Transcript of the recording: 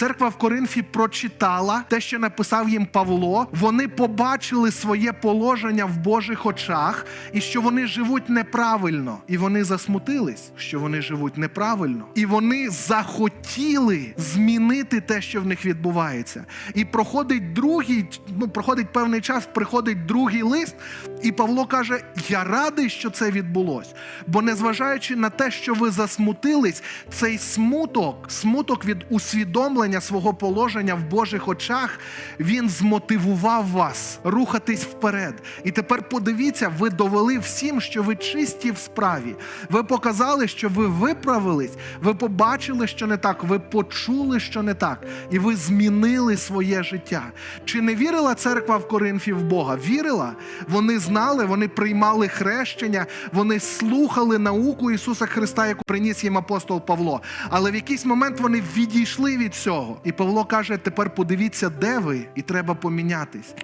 Церква в Коринфі прочитала те, що написав їм Павло. Вони побачили своє положення в Божих очах і що вони живуть неправильно. І вони засмутились, що вони живуть неправильно. І вони захотіли змінити те, що в них відбувається. І проходить другий, ну проходить певний час, приходить другий лист, і Павло каже: Я радий, що це відбулось. Бо незважаючи на те, що ви засмутились, цей смуток, смуток від усвідомлення свого положення в Божих очах, він змотивував вас рухатись вперед. І тепер подивіться, ви довели всім, що ви чисті в справі. Ви показали, що ви виправились, ви побачили, що не так, ви почули, що не так, і ви змінили своє життя. Чи не вірила церква в Коринфі в Бога? Вірила? Вони знали, вони приймали хрещення, вони слухали науку Ісуса Христа, яку приніс їм апостол Павло. Але в якийсь момент вони відійшли від цього. І Павло каже: тепер подивіться, де ви, і треба помінятись.